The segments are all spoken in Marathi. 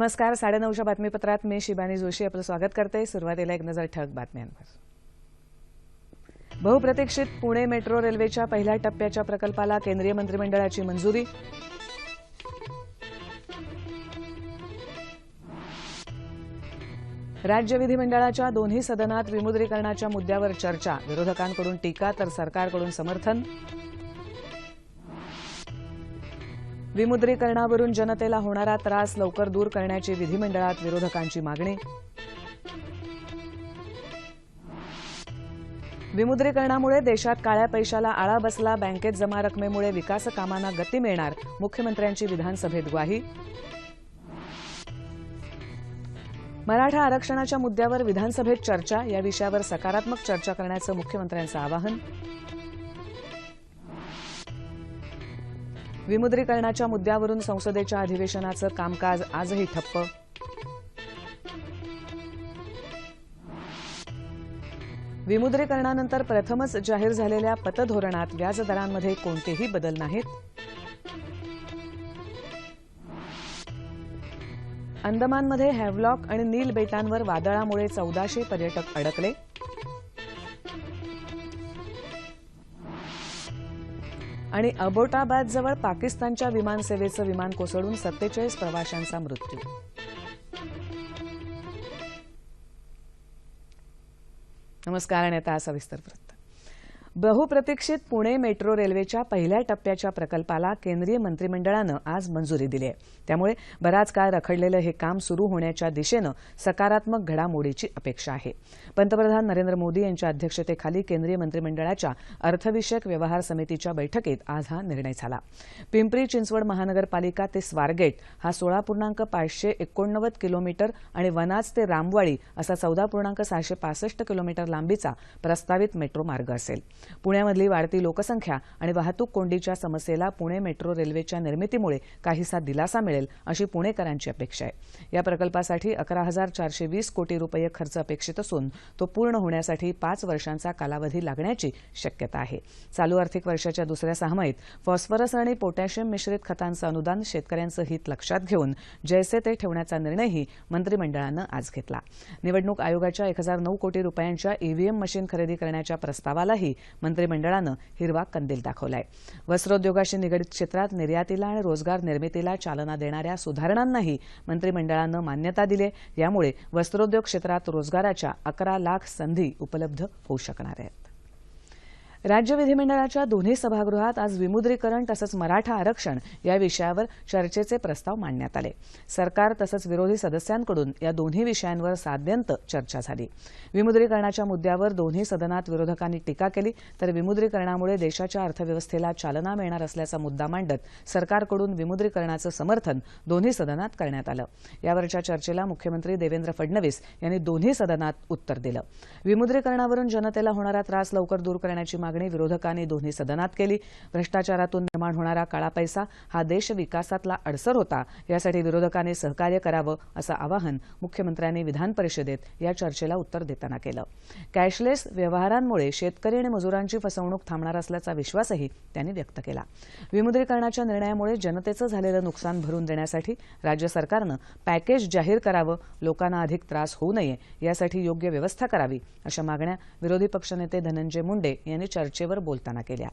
नमस्कार साडेनऊच्या बातमीपत्रात मी शिबानी जोशी आपलं स्वागत करते. सुरुवातीला एक नजर ठळक बातम्यांवर. बहुप्रतीक्षित पुणे मेट्रो रेल्वेच्या पहिल्या टप्प्याच्या प्रकल्पाला केंद्रीय मंत्रिमंडळाची मंजुरी. राज्य विधिमंडळाच्या दोन्ही सदनात विमुद्रीकरणाच्या मुद्द्यावर चर्चा. विरोधकांकडून टीका तर सरकारकडून समर्थन. विमुद्रीकरणावरून जनतेला होणारा त्रास लवकर दूर करण्याची विधिमंडळात विरोधकांची मागणी. विमुद्रीकरणामुळे देशात काळ्या पैशाला आळा बसला बँकेत जमा रकमेमुळे विकासकामांना गती मिळणार मुख्यमंत्र्यांची विधानसभेत ग्वाही. मराठा आरक्षणाच्या मुद्द्यावर विधानसभेत चर्चा या विषयावर सकारात्मक चर्चा करण्याचं मुख्यमंत्र्यांचं आवाहन. विमुद्रीकरणाच्या मुद्द्यावरून संसदेच्या अधिवेशनाचं कामकाज आजही ठप्प. विमुद्रीकरणानंतर प्रथमच जाहीर झालेल्या पतधोरणात व्याजदरांमध्ये कोणतेही बदल नाहीत. अंदमानमध्ये हॅवलॉक आणि नील बेटांवर वादळामुळे चौदाशे पर्यटक अडकले. आणि अबोटाबादजवळ पाकिस्तानच्या विमानसेवेचं विमान कोसळून सत्तेचाळीस प्रवाशांचा मृत्यू. नमस्कार आणि आता सविस्तर वृत्त. बहुप्रतीक्षित पुणे मेट्रो रेल्वेच्या पहिल्या टप्प्याच्या प्रकल्पाला केंद्रीय मंत्रिमंडळानं आज मंजुरी दिली आहे. त्यामुळे बराच काळ रखडलेलं हे काम सुरू होण्याच्या दिशेनं सकारात्मक घडामोडीची अपेक्षा आहे. पंतप्रधान नरेंद्र मोदी यांच्या अध्यक्षतेखाली केंद्रीय मंत्रिमंडळाच्या अर्थविषयक व्यवहार समितीच्या बैठकीत आज हा निर्णय झाला. पिंपरी चिंचवड महानगरपालिका ते स्वारगेट हा सोळा पूर्णांक पाचशे एकोणनव्वद किलोमीटर आणि वनाज ते रामवाडी असा चौदा पूर्णांक सहाशे पासष्ट किलोमीटर लांबीचा प्रस्तावित मेट्रो मार्ग असेल. पुण्यामधली वाढती लोकसंख्या आणि वाहतूक कोंडीच्या समस्येला पुणे मेट्रो रेल्वेच्या निर्मितीमुळे काहीसा दिलासा मिळेल अशी पुणेकरांची अपेक्षा आहे. या प्रकल्पासाठी अकरा हजार चारशे वीस कोटी रुपये खर्च अपेक्षित असून तो पूर्ण होण्यासाठी पाच वर्षांचा कालावधी लागण्याची शक्यता आहे. चालू आर्थिक वर्षाच्या दुसऱ्या सहामाहीत फॉस्फरस आणि पोटॅशियम मिश्रित खतांचं अनुदान शेतकऱ्यांचं हित लक्षात घेऊन जैसे ते ठेवण्याचा निर्णयही मंत्रिमंडळानं आज घेतला. निवडणूक आयोगाच्या एक हजार नऊ कोटी रुपयांच्या ईव्हीएम मशीन खरेदी करण्याच्या प्रस्तावालाही मंत्रिमंडळानं हिरवा कंदील दाखवलाय. वस्त्रोद्योगाशी निगडित क्षेत्रात निर्यातीला आणि रोजगार निर्मितीला चालना देणाऱ्या सुधारणांनाही मंत्रिमंडळानं मान्यता दिली यामुळे वस्त्रोद्योग क्षेत्रात रोजगाराच्या अकरा लाख संधी उपलब्ध होऊ शकणार आहेत. राज्य विधिमंडळाच्या दोन्ही सभागृहात आज विमुद्रीकरण तसंच मराठा आरक्षण या विषयावर चर्चेचे प्रस्ताव मांडण्यात आले. सरकार तसंच विरोधी सदस्यांकडून या दोन्ही विषयांवर साध्यंत चर्चा झाली. विमुद्रीकरणाच्या मुद्द्यावर दोन्ही सदनात विरोधकांनी टीका केली तर विमुद्रीकरणामुळे देशाच्या अर्थव्यवस्थेला चालना मिळणार असल्याचा मुद्दा मांडत सरकारकडून विमुद्रीकरणाचं समर्थन दोन्ही सदनात करण्यात आलं. यावरच्या चर्चेला मुख्यमंत्री देवेंद्र फडणवीस यांनी दोन्ही सदनात उत्तर दिलं. विमुद्रीकरणावरून जनतेला होणारा त्रास लवकर दूर करण्याची मागणी विरोधकांनी दोन्ही सदनात केली. भ्रष्टाचारातून निर्माण होणारा काळा पैसा हा देश विकासातला अडसर होता. यासाठी विरोधकांनी सहकार्य करावं असं आवाहन मुख्यमंत्र्यांनी विधान परिषदेत या चर्चेला उत्तर देताना केलं. कॅशलेस व्यवहारांमुळे शेतकरी आणि मजुरांची फसवणूक थांबणार असल्याचा विश्वासही त्यांनी व्यक्त केला. विमुद्रीकरणाच्या निर्णयामुळे जनतेचं झालेलं नुकसान भरून देण्यासाठी राज्य सरकारनं पॅकेज जाहीर करावं लोकांना अधिक त्रास होऊ नये यासाठी योग्य व्यवस्था करावी अशा मागण्या विरोधी पक्षनेते धनंजय मुंडे यांनी चर्चेवर बोलताना केल्या.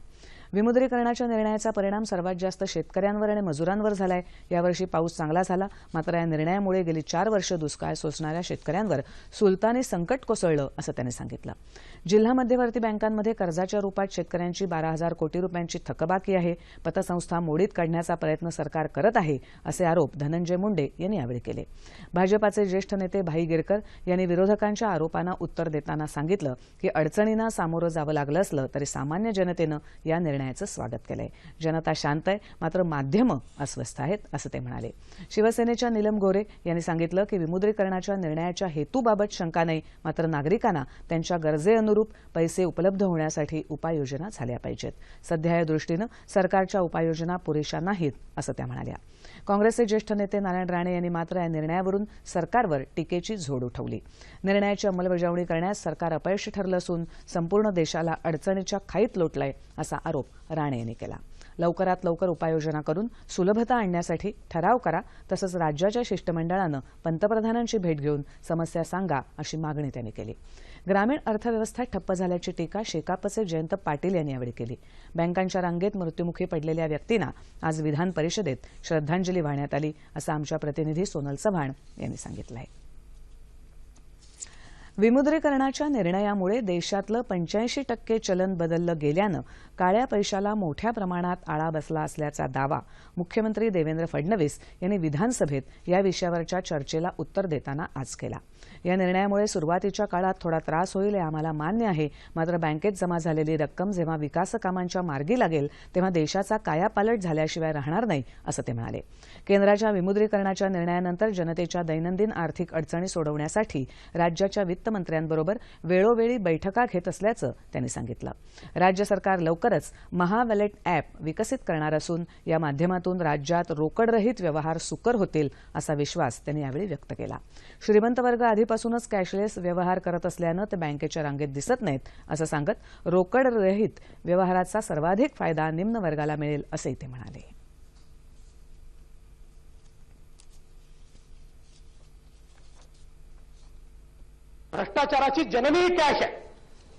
विमुद्रीकरणाच्या निर्णयाचा परिणाम सर्वात जास्त शेतकऱ्यांवर आणि मजुरांवर झालाय. यावर्षी पाऊस चांगला झाला मात्र या निर्णयामुळे गेली चार वर्ष दुष्काळ सोसणाऱ्या शेतकऱ्यांवर सुलतानी संकट कोसळलं असं त्यांनी सांगितलं. जिल्हा मध्यवर्ती बँकांमध्ये कर्जाच्या रुपात शेतकऱ्यांची बारा हजार कोटी रुपयांची थकबाकी आहे. पतसंस्था मोडीत काढण्याचा प्रयत्न सरकार करत आहे असे आरोप धनंजय मुंडे यांनी यावेळी केले. भाजपाचे ज्येष्ठ नेते भाई गिरकर यांनी विरोधकांच्या आरोपांना उत्तर देताना सांगितलं की अडचणींना सामोरं जावं लागलं असलं तरी सामान्य जनतेनं या निर्णय निर्णयाचं स्वागत केलंय. जनता शांत आहे मात्र माध्यमं अस्वस्थ आहेत असं ते म्हणाले. शिवसेनेच्या नीलम गोरे यांनी सांगितलं की विमुद्रीकरणाच्या निर्णयाच्या हेतूबाबत शंका नाही मात्र नागरिकांना त्यांच्या गरजेअनुरूप पैसे उपलब्ध होण्यासाठी उपाययोजना झाल्या पाहिजेत. सध्या या दृष्टीनं सरकारच्या उपाययोजना पुरेशा नाहीत असं त्या म्हणाल्या. काँग्रेसचे ज्येष्ठ नेते नारायण राणे यांनी मात्र या निर्णयावरून सरकारवर टीकेची झोड उठवली. निर्णयाची अंमलबजावणी करण्यास सरकार अपयशी ठरलं असून संपूर्ण देशाला अडचणीच्या खाईत लोटलंय असा आरोप राणे यांनी केला. लवकरात लवकर उपाययोजना करून सुलभता आणण्यासाठी ठराव करा. तसंच राज्याच्या शिष्टमंडळानं पंतप्रधानांची भेट घेऊन समस्या सांगा अशी मागणी त्यांनी केली. ग्रामीण अर्थव्यवस्था ठप्प झाल्याची टीका शेकापचे जयंत पाटील यांनी यावेळी केली. बँकांच्या रांगेत मृत्युमुखी पडलेल्या व्यक्तींना आज विधान परिषदेत श्रद्धांजली वाहण्यात आली असं आमच्या प्रतिनिधी सोनल चव्हाण यांनी सांगितलं आहे. विमुद्रीकरणाच्या निर्णयामुळे देशातलं पंच्याऐंशी टक्के चलन बदललं गेल्यानं काळ्या पैशाला मोठ्या प्रमाणात आळा बसला असल्याचा दावा मुख्यमंत्री देवेंद्र फडणवीस यांनी विधानसभेत या विषयावरच्या चर्चेला उत्तर देताना आज केला. या निर्णयामुळे सुरुवातीच्या काळात थोडा त्रास होईल हे आम्हाला मान्य आहे. मात्र बँकेत जमा झालेली रक्कम जेव्हा विकासकामांच्या मार्गी लागेल तेव्हा देशाचा कायापालट झाल्याशिवाय राहणार नाही असं ते म्हणाले. केंद्राच्या विमुद्रीकरणाच्या निर्णयानंतर जनतेच्या दैनंदिन आर्थिक अडचणी सोडवण्यासाठी राज्याच्या वित्तमंत्र्यांबरोबर वेळोवेळी बैठका घेत असल्याचं त्यांनी सांगितलं. राज्य सरकार लवकरच महावॅलेट अॅप विकसित करणार असून या माध्यमातून राज्यात रोकडरहित व्यवहार सुकर होतील असा विश्वास त्यांनी यावेळी व्यक्त केला. श्रीमंत वर्ग आधीपासूनच कॅशलेस व्यवहार करत असल्यानं ते बँकेच्या रांगेत दिसत नाहीत असं सांगत रोकडरहित व्यवहाराचा सर्वाधिक फायदा निम्न वर्गाला मिळेल असंही ते म्हणाले. भ्रष्टाचाराची जननी कॅश आहे.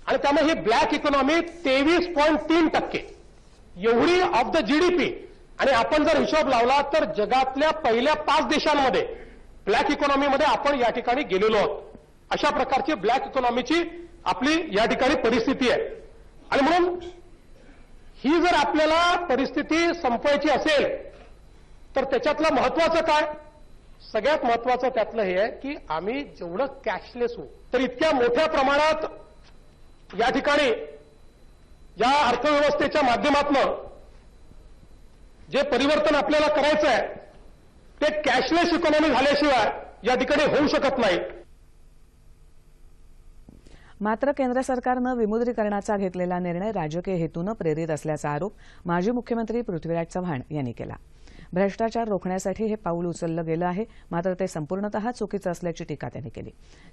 आणि त्यामुळे ही ब्लॅक इकॉनॉमी तेवीस पॉईंट तीन टक्के. एवढी ऑफ द जीडीपी आणि आपण जर हिशोब लावला तर जगातल्या पहिल्या पाच देशांमध्ये ब्लॅक इकॉनॉमीमध्ये आपण या ठिकाणी गेलेलो आहोत. अशा प्रकारची ब्लॅक इकॉनॉमीची आपली या ठिकाणी परिस्थिती आहे. आणि म्हणून ही जर आपल्याला परिस्थिती संपवायची असेल तर त्याच्यातलं महत्वाचं काय? सगळ्यात महत्वाचं त्यातलं हे आहे की आम्ही जेवढं कॅशलेस होऊ तर इतक्या मोठ्या प्रमाणात या ठिकाणी या अर्थव्यवस्थेच्या माध्यमातून जे परिवर्तन आपल्याला करायचं आहे ते कॅशलेस इकॉनॉमी झाल्याशिवाय या ठिकाणी होऊ शकत नाही. मात्र केंद्र सरकारनं विमुद्रीकरणाचा घेतलेला निर्णय राजकीय हेतूनं प्रेरित असल्याचा आरोप माजी मुख्यमंत्री पृथ्वीराज चव्हाण यांनी केला. भ्रष्टाचार रोखण्यासाठी हे पाऊल उचललं गेलं आहे मात्र ते संपूर्णतः चुकीचं असल्याची टीका त्यांनी केली.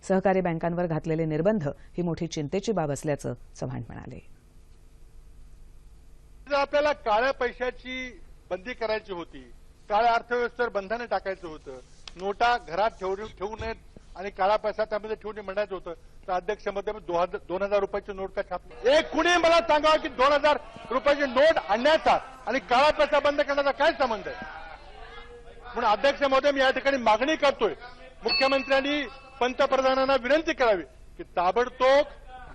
सहकारी बँकांवर घातलेले निर्बंध ही मोठी चिंतेची बाब असल्याचं चव्हाण म्हणाले. आपल्याला काळ्या पैशाची बंदी करायची होती. काळ्या अर्थव्यवस्थेवर बंधने टाकायचं होतं. नोटा घरात ठेवू ठेवू नयेत आणि काळा पैसा त्यामध्ये ठेवून म्हणायचं होतं. तर अध्यक्षमध्ये दोन हजार रुपयाची नोट का छापली एक कुणी मला सांगावं की दोन हजार रुपयाची नोट आणण्याचा आणि काळा पैसा बंद करण्याचा काय संबंध आहे? म्हणून अध्यक्ष महोदय मी या ठिकाणी मागणी करतोय. मुख्यमंत्र्यांनी पंतप्रधानांना विनंती करावी की ताबडतोब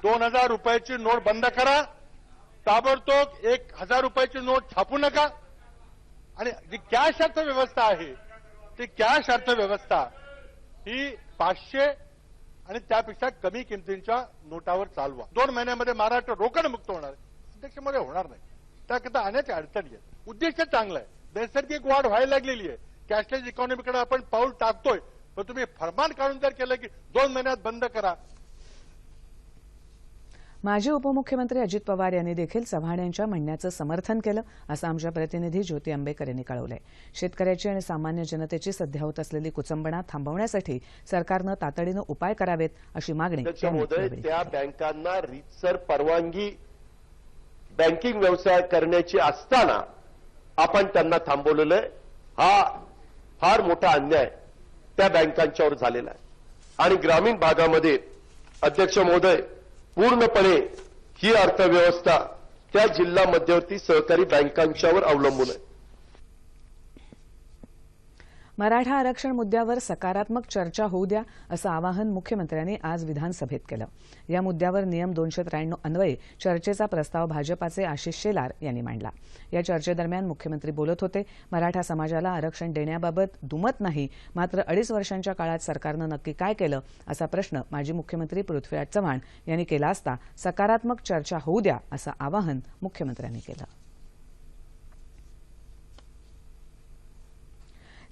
दोन हजार रुपयाची नोट बंद करा. ताबडतोब एक हजार रुपयाची नोट छापू नका. आणि जी कॅश अर्थव्यवस्था आहे ती कॅश अर्थव्यवस्था ही पाचशे आणि त्यापेक्षा कमी किमतींच्या नोटावर चालवा. दोन महिन्यामध्ये महाराष्ट्र रोकडमुक्त होणार आहे. अध्यक्षमध्ये होणार नाही. त्याकरता अनेक अडचणी आहे उद्दिष्ट चांगलं आहे. नैसर्गिक वाढ व्हायला लागलेली आहे. कॅशलेस इकॉनॉमीकडे आपण पाऊल टाकतोय. पण तुम्ही फरमान काढून जर केलं की दोन महिन्यात बंद करा माजी उपमुख्यमंत्री अजित पवार यांनी देखील चव्हाण यांच्या म्हणण्याचं समर्थन केलं असं आमच्या प्रतिनिधी ज्योती आंबेकर यांनी कळवलंय. शेतकऱ्याची आणि सामान्य जनतेची सध्या होत असलेली कुचंबणा थांबवण्यासाठी सरकारनं तातडीनं उपाय करावेत अशी मागणी त्या. बँकांना रीतसर परवानगी बँकिंग व्यवसाय करण्याची असताना आपण त्यांना थांबवलेलं आहे. हा फार मोठा अन्याय त्या बँकांच्यावर झालेला आहे. आणि ग्रामीण भागामध्ये अध्यक्ष महोदय पूर्णपणे ही अर्थव्यवस्था त्या जिल्हा मध्यवर्ती सहकारी बँकांच्यावर अवलंबून आहे. मराठा आरक्षण मुद्द्यावर सकारात्मक चर्चा होऊ द्या असं आवाहन मुख्यमंत्र्यांनी आज विधानसभेत केलं. या मुद्द्यावर नियम दोनशे त्र्याण्णव अन्वये चर्चेचा प्रस्ताव भाजपाचे आशिष शेलार यांनी मांडला. या चर्चेदरम्यान मुख्यमंत्री बोलत होते मराठा समाजाला आरक्षण देण्याबाबत दुमत नाही. मात्र अडीच वर्षांच्या काळात सरकारनं नक्की काय केलं? असा प्रश्न माजी मुख्यमंत्री पृथ्वीराज चव्हाण यांनी केला असता सकारात्मक चर्चा होऊ द्या असं आवाहन मुख्यमंत्र्यांनी केलं.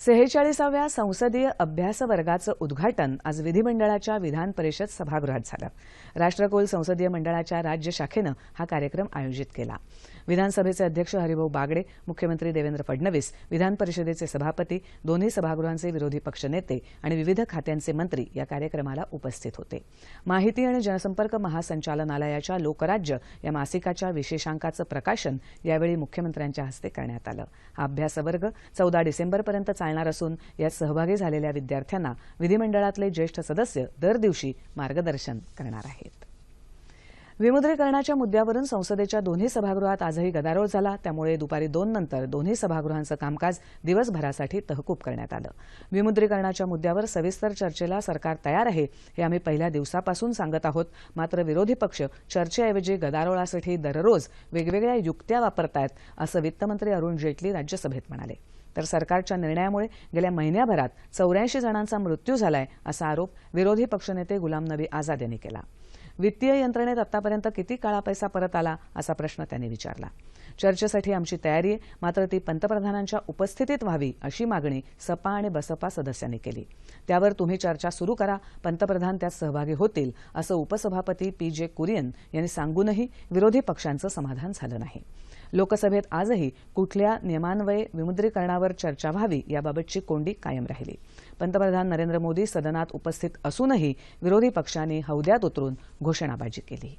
सेहेचाळीसाव्या संसदीय अभ्यास वर्गाचं उद्घाटन आज विधिमंडळाच्या विधान परिषद सभागृहात झालं. राष्ट्रकुल संसदीय मंडळाच्या राज्य शाखेनं हा कार्यक्रम आयोजित केला. विधानसभेचे अध्यक्ष हरिभाऊ बागडे मुख्यमंत्री देवेंद्र फडणवीस विधान परिषदेचे सभापती दोन्ही सभागृहांचे विरोधी पक्षनेते आणि विविध खात्यांचे मंत्री या कार्यक्रमाला उपस्थित होते. माहिती आणि जनसंपर्क महासंचालनालयाच्या लोकराज्य या मासिकाच्या विशेषांकाचं प्रकाशन यावेळी मुख्यमंत्र्यांच्या हस्ते करण्यात आलं. हा अभ्यासवर्ग चौदा डिसेंबरपर्यंत चालणार असून यात सहभागी झालेल्या विद्यार्थ्यांना विधिमंडळातले ज्येष्ठ सदस्य दर दिवशी मार्गदर्शन करणार आहेत. विमुद्रीकरणाच्या मुद्द्यावरून संसदेच्या दोन्ही सभागृहात आजही गदारोळ झाला. त्यामुळे दुपारी दोन नंतर दोन्ही सभागृहांचं कामकाज दिवसभरासाठी तहकूब करण्यात आलं. विमुद्रीकरणाच्या मुद्द्यावर सविस्तर चर्चेला सरकार तयार आहे हे आम्ही पहिल्या दिवसापासून सांगत आहोत. मात्र विरोधी पक्ष चर्चेऐवजी गदारोळासाठी दररोज वेगवेगळ्या युक्त्या वापरतायत असं वित्तमंत्री अरुण जेटली राज्यसभेत म्हणाले. तर सरकारच्या निर्णयामुळे गेल्या महिन्याभरात चौऱ्याऐंशी जणांचा मृत्यू झालाय असा आरोप विरोधी पक्षनेते गुलाम नबी आझाद यांनी केला. वित्तीय यंत्रणेत आतापर्यंत किती काळा पैसा परत आला असा प्रश्न त्यांनी विचारला. चर्चेसाठी आमची तयारी आहे. मात्र ती पंतप्रधानांच्या उपस्थितीत व्हावी अशी मागणी सपा आणि बसपा सदस्यांनी केली. त्यावर तुम्ही चर्चा सुरू करा. पंतप्रधान त्यात सहभागी होतील असं उपसभापती पी जे कुरियन यांनी सांगूनही विरोधी पक्षांचं समाधान झालं नाही. लोकसभेत आजही कुठल्या नियमान्वये विमुद्रीकरणावर चर्चा व्हावी याबाबतची कोंडी कायम राहिली. पंतप्रधान नरेंद्र मोदी सदनात उपस्थित असूनही विरोधी पक्षांनी हौद्यात उतरून घोषणाबाजी केली.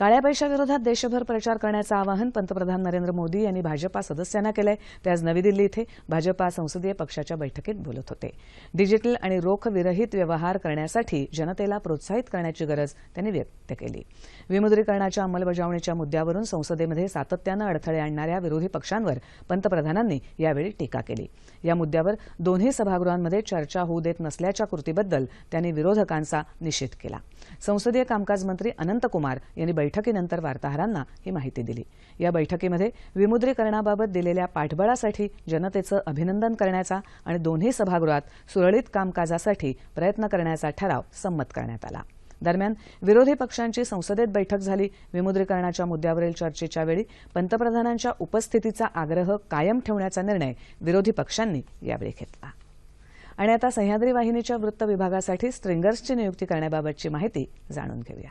काळ्या पैशाविरोधात देशभर प्रचार करण्याचं आवाहन पंतप्रधान नरेंद्र मोदी यांनी भाजपा सदस्यांना केलंय. ते आज नवी दिल्ली इथे भाजपा संसदीय पक्षाच्या बैठकीत बोलत होते. डिजिटल आणि रोख विरहित व्यवहार करण्यासाठी जनतेला प्रोत्साहित करण्याची गरज त्यांनी व्यक्त केली. विमुद्रीकरणाच्या अंमलबजावणीच्या मुद्द्यावरून संसदेमध्ये सातत्यानं अडथळे आणणाऱ्या विरोधी पक्षांवर पंतप्रधानांनी यावेळी टीका केली. या मुद्द्यावर दोन्ही सभागृहांमध्ये चर्चा होऊ देत नसल्याच्या कृतीबद्दल त्यांनी विरोधकांचा निषेध केला. संसदीय कामकाज मंत्री अनंतकुमार यांनी बैठकीनंतर वार्ताहरांना ही माहिती दिली. या बैठकीमध्ये विमुद्रीकरणाबाबत दिलेल्या पाठबळासाठी जनतेचं अभिनंदन करण्याचा आणि दोन्ही सभागृहात सुरळीत कामकाजासाठी प्रयत्न करण्याचा ठराव संमत करण्यात आला. दरम्यान विरोधी पक्षांची संसदेत बैठक झाली. विमुद्रीकरणाच्या मुद्द्यावरील चर्चेच्या वेळी पंतप्रधानांच्या उपस्थितीचा आग्रह कायम ठेवण्याचा निर्णय विरोधी पक्षांनी यावेळी घेतला. आणि आता सह्याद्री वाहिनीच्या वृत्त विभागासाठी स्ट्रिंगर्सची नियुक्ती करण्याबाबतची माहिती जाणून घेऊया.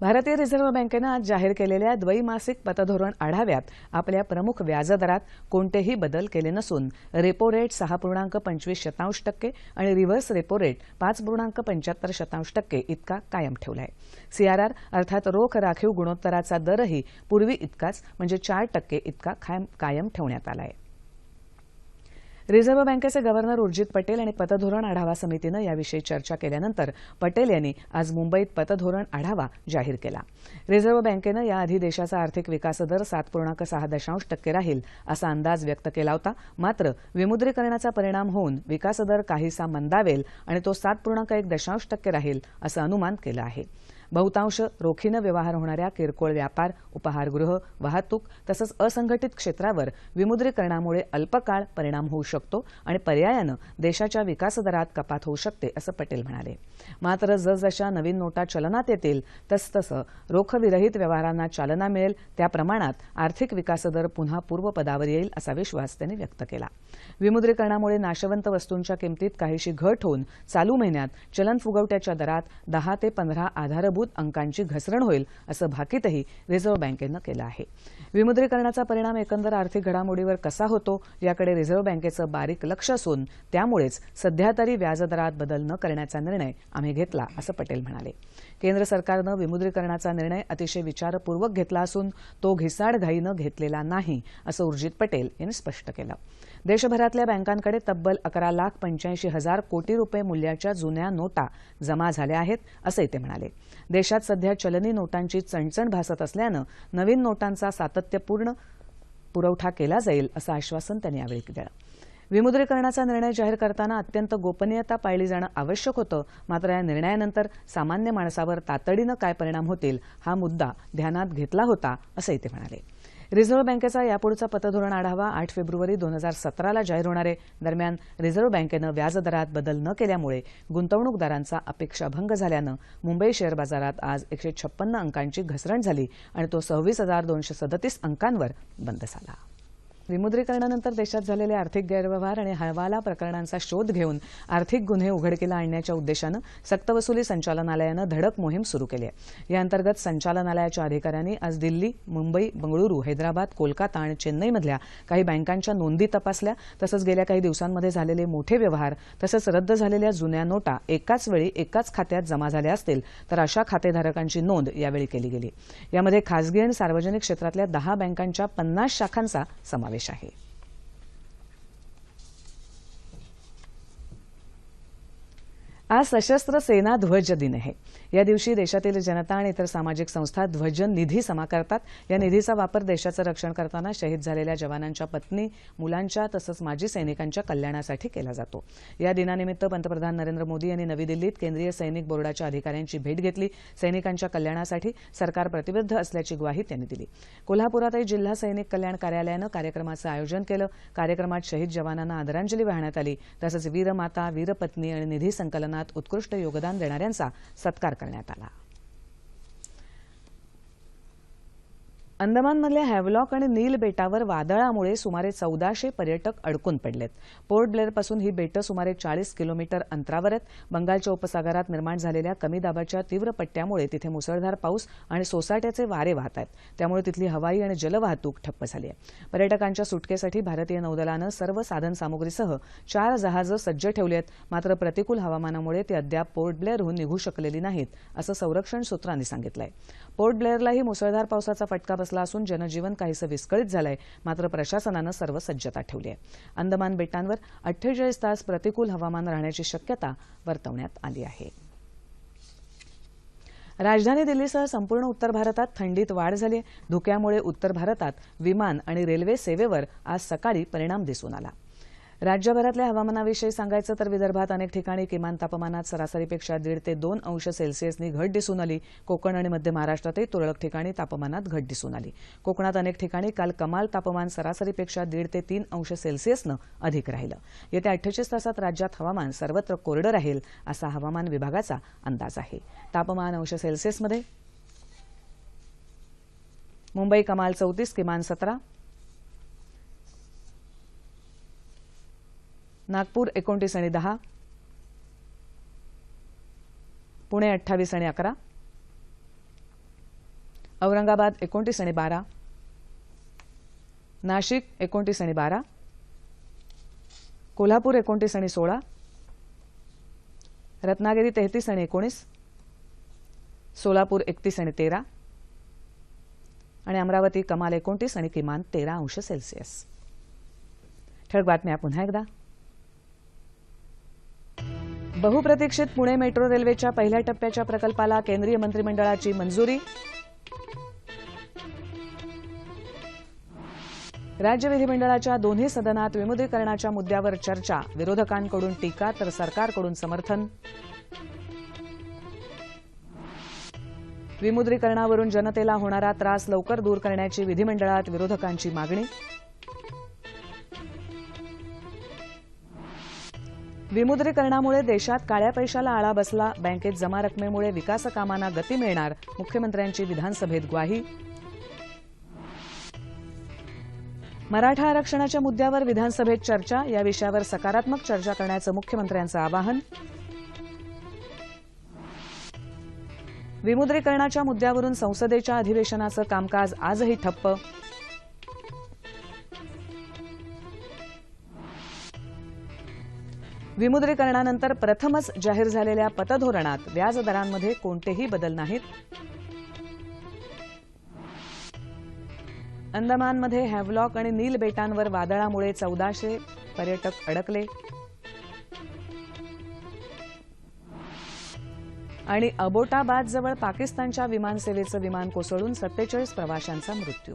भारतीय रिझर्व्ह बँकेनं आज जाहीर केलेल्या द्वैमासिक पतधोरण आढाव्यात आपल्या प्रमुख व्याजदरात कोणतेही बदल केले नसून रेपो रेट सहा पूर्णांक पंचवीस शतांश टक्के आणि रिव्हर्स रेपो रेट पाच पूर्णांक पंच्याहत्तर शतांश टक्के इतका कायम ठेवला आहे सीआरआर अर्थात रोख राखीव गुणोत्तराचा दरही पूर्वी इतकाच म्हणजे चार टक्के इतका कायम ठेवण्यात आला आहे रिझर्व्ह बँकेचे गव्हर्नर उर्जित पटेल आणि पतधोरण आढावा समितीनं याविषयी चर्चा केल्यानंतर पटेल यांनी आज मुंबईत पतधोरण आढावा जाहीर केला. रिझर्व्ह बँकेनं याआधी देशाचा आर्थिक विकास दर सात पूर्णांक सहा दशांश टक्के राहील असा अंदाज व्यक्त केला होता. मात्र विमुद्रीकरणाचा परिणाम होऊन विकासदर काहीसा मंदावेल आणि तो सात पूर्णांक एक दशांश टक्के राहील असं अनुमान केलं आहे. बहुतांश रोखीनं व्यवहार होणाऱ्या किरकोळ व्यापार उपहारगृह वाहतूक तसंच असंघटित क्षेत्रावर विमुद्रीकरणामुळे अल्पकाळ परिणाम होऊ शकतो आणि पर्यायानं देशाच्या विकासदरात कपात होऊ शकते असं पटेल म्हणाले. मात्र जसजशा नवीन नोटा चलनात येतील तसतसं रोखविरहित व्यवहारांना चालना मिळेल त्या प्रमाणात आर्थिक विकासदर पुन्हा पूर्वपदावर येईल असा विश्वास त्यांनी व्यक्त केला. विमुद्रीकरणामुळे नाशवंत वस्तूंच्या किमतीत काहीशी घट होऊन चालू महिन्यात चलन फुगवट्याच्या दरात दहा ते पंधरा आधारभूत अंकांची घसरण होईल असं भाकीतही रिझर्व्ह बँकेनं केलं आहे. विमुद्रीकरणाचा परिणाम एकंदर आर्थिक घडामोडीवर कसा होतो याकडे रिझर्व्ह बँकेचं बारीक लक्ष असून त्यामुळेच सध्या तरी व्याजदरात बदल न करण्याचा निर्णय आम्ही घेतला असं पटेल म्हणाले. केंद्र सरकारनं विमुद्रीकरणाचा निर्णय अतिशय विचारपूर्वक घेतला असून तो घिसाडघाईनं घेतलेला नाही असं उर्जित पटेल यांनी स्पष्ट केलं. देशभरातल्या बँकांकडे तब्बल अकरा लाख पंच्याऐंशी हजार कोटी रुपये मूल्याच्या जुन्या नोटा जमा झाल्या आहेत असंही ते म्हणाले. देशात सध्या चलनी नोटांची चणचण भासत असल्यानं नवीन नोटांचा सातत्यपूर्ण पुरवठा केला जाईल असं आश्वासन त्यांनी यावेळी दिलं. विमुद्रीकरणाचा निर्णय जाहीर करताना अत्यंत गोपनीयता पाळली जाणं आवश्यक होतं. मात्र या निर्णयानंतर सामान्य माणसावर तातडीनं काय परिणाम होतील हा मुद्दा ध्यानात घेतला होता असंही ते म्हणाले. रिझर्व्ह बँकेचा यापुढचा पतधोरण आढावा आठ फेब्रुवारी दोन हजार सतराला जाहीर होणार आहे. दरम्यान रिझर्व्ह बँकेनं व्याजदरात बदल न केल्यामुळे गुंतवणूकदारांचा अपेक्षाभंग झाल्यानं मुंबई शेअर बाजारात आज एकशे छप्पन्न अंकांची घसरण झाली आणि तो सव्वीस हजार दोनशे सदतीस अंकांवर बंद झाला. विमुद्रीकरणानंतर देशात झालेले आर्थिक गैरव्यवहार आणि हवाला प्रकरणांचा शोध घेऊन आर्थिक गुन्हे उघडकीला आणण्याच्या उद्देशानं सक्तवसुली संचालनालयानं धडक मोहीम सुरू केली आहे. या अंतर्गत संचालनालयाच्या अधिकाऱ्यांनी आज दिल्ली मुंबई बंगळुरू हैदराबाद कोलकाता आणि चेन्नईमधल्या काही बँकांच्या नोंदी तपासल्या. तसंच गेल्या काही दिवसांमध्ये झालेले मोठे व्यवहार तसंच रद्द झालेल्या जुन्या नोटा एकाच वेळी एकाच खात्यात जमा झाल्या असतील तर अशा खातेधारकांची नोंद यावेळी केली गेली. यामध्ये खासगी आणि सार्वजनिक क्षेत्रातल्या दहा बँकांच्या पन्नास शाखांचा समावेश आहे आज सशस्त्र सेना ध्वज दिन आहे या दिवशी देशातील जनता आणि इतर सामाजिक संस्था ध्वजन निधी जमा करतात. या निधीचा वापर देशाचं रक्षण करताना शहीद झालेल्या जवानांच्या पत्नी मुलांच्या तसंच माजी सैनिकांच्या कल्याणासाठी केला जातो. या दिनानिमित्त पंतप्रधान नरेंद्र मोदी यांनी नवी दिल्लीत केंद्रीय सैनिक बोर्डाच्या अधिकाऱ्यांची भेट घेतली. सैनिकांच्या कल्याणासाठी सरकार प्रतिबद्ध असल्याची ग्वाही त्यांनी दिली. कोल्हापुरातही जिल्हा सैनिक कल्याण कार्यालयानं कार्यक्रमाचं आयोजन केलं. कार्यक्रमात शहीद जवानांना आदरांजली वाहण्यात आली. तसंच वीरमाता वीरपत्नी आणि निधी संकलनात उत्कृष्ट योगदान देणाऱ्यांचा सत्कार करण्यात आला अंदमानमधल्या हॅवलॉक आणि नील बेटावर वादळामुळे सुमारे चौदाशे पर्यटक अडकून पडलेत. पोर्ट ब्लेअरपासून ही बेटं सुमारे चाळीस किलोमीटर अंतरावर आहेत. बंगालच्या उपसागरात निर्माण झालेल्या कमी दाबाच्या तीव्र पट्ट्यामुळे तिथे मुसळधार पाऊस आणि सोसाट्याचे वारे वाहत आहेत. त्यामुळे तिथली हवाई आणि जलवाहतूक ठप्प झाली आहे. पर्यटकांच्या सुटकेसाठी भारतीय नौदलानं सर्व साधनसामुग्रीसह चार जहाजं सज्ज ठेवली आहेत. मात्र प्रतिकूल हवामानामुळे ती अद्याप पोर्ट ब्लेअरहून निघू शकलेली नाहीत असं संरक्षण सूत्रांनी सांगितलं आहे पोर्ट ब्लेअरलाही मुसळधार पावसाचा फटका बसला असून जनजीवन काहीसं विस्कळीत झालंय. मात्र प्रशासनानं सर्व सज्जता ठेवली आहे. अंदमान बेटांवर अठ्ठेचाळीस तास प्रतिकूल हवामान राहण्याची शक्यता वर्तवण्यात आली आहे. राजधानी दिल्लीसह संपूर्ण उत्तर भारतात थंडीत वाढ झाली. आहे. धुक्यामुळे उत्तर भारतात विमान आणि रेल्वे सेवेवर आज सकाळी परिणाम दिसून आला. राज्यभरातल्या हवामानाविषयी सांगायचं तर विदर्भात अनेक ठिकाणी किमान तापमानात सरासरीपेक्षा दीड ते दोन अंश सेल्सिअसनी घट दिसून आली. कोकण आणि मध्य महाराष्ट्रातही तुरळक ठिकाणी तापमानात घट दिसून आली. कोकणात अनेक ठिकाणी काल कमाल तापमान सरासरीपेक्षा दीड ते तीन अंश सेल्सिअसनं अधिक राहिलं. येत्या अठ्ठेचाळीस तासात राज्यात हवामान सर्वत्र कोरडं राहील असा हवामान विभागाचा अंदाज आहे. तापमान अंश सेल्सिअसमध्ये? मुंबई कमाल चौतीस किमान सतरा. नागपूर एकोणतीस आणि दहा. पुणे अठ्ठावीस आणि अकरा. औरंगाबाद एकोणतीस आणि बारा. नाशिक एकोणतीस आणि बारा. कोल्हापूर एकोणतीस आणि सोळा. रत्नागिरी तेहतीस आणि एकोणीस. सोलापूर एकतीस आणि तेरा. आणि अमरावती कमाल एकोणतीस आणि किमान तेरा अंश सेल्सिअस. ठळक बातम्या पुन्हा एकदा. बहुप्रतीक्षित पुणे मेट्रो रेल्वेच्या पहिल्या टप्प्याच्या प्रकल्पाला केंद्रीय मंत्रिमंडळाची मंजुरी. राज्य विधिमंडळाच्या दोन्ही सदनात विमुद्रीकरणाच्या मुद्द्यावर चर्चा. विरोधकांकडून टीका तर सरकारकडून समर्थन. विमुद्रीकरणावरून जनतेला होणारा त्रास लवकर दूर करण्याची विधिमंडळात विरोधकांची मागणी. विमुद्रीकरणामुळे देशात काळ्या पैशाला आळा बसला बँकेत जमा रकमेमुळे विकासकामांना गती मिळणार मुख्यमंत्र्यांची विधानसभेत ग्वाही. मराठा आरक्षणाच्या मुद्द्यावर विधानसभेत चर्चा या विषयावर सकारात्मक चर्चा करण्याचं मुख्यमंत्र्यांचं आवाहन. विमुद्रीकरणाच्या मुद्द्यावरून संसदेच्या अधिवेशनाचं कामकाज आजही ठप्प. विमुद्रीकरणानंतर प्रथमच जाहीर झालेल्या पतधोरणात व्याजदरांमध्ये कोणतेही बदल नाहीत. अंदमानमध्ये हॅवलॉक आणि नील बेटांवर वादळामुळे चौदाशे पर्यटक अडकले. आणि अबोटाबादजवळ पाकिस्तानच्या विमानसेवेचं विमान कोसळून सत्तेचाळीस प्रवाशांचा मृत्यू.